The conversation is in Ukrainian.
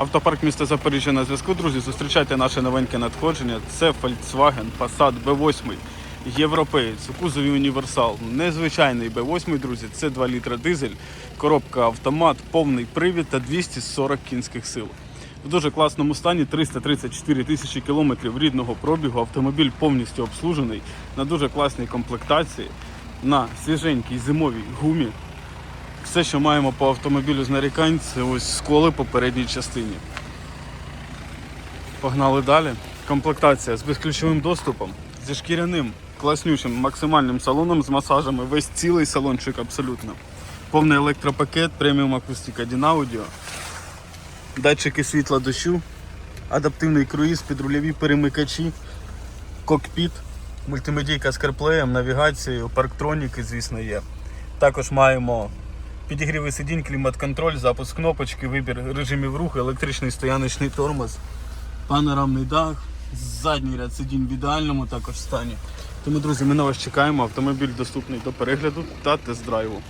Автопарк міста Запоріжжя на зв'язку, друзі. Зустрічайте наше новеньке надходження. Це Volkswagen Passat B8 європеєць кузові універсал. Незвичайний B8, друзі. Це 2 літра дизель, коробка автомат, повний привід та 240 кінських сил. В дуже класному стані 334 тисячі кілометрів рідного пробігу. Автомобіль повністю обслужений на дуже класній комплектації, на свіженькій зимовій гумі. Все, що маємо по автомобілю з нарікань, це ось сколи по частині. Погнали далі. Комплектація з безключовим доступом, зі шкіряним, класнючим, максимальним салоном з масажами, весь цілий салончик абсолютно. Повний електропакет, преміум акустика Дінаудіо, датчики світла дощу, адаптивний круїз, підрульові перемикачі, кокпіт, мультимедійка з карплеєм, навігацією, парктроніки, звісно, є. Також маємо підігріви сидінь, клімат-контроль, запуск кнопочки, вибір режимів руху, електричний стояночний тормоз, панорамний дах, задній ряд сидінь в ідеальному також стані. Тому, друзі, ми на вас чекаємо. Автомобіль доступний до перегляду та тест-драйву.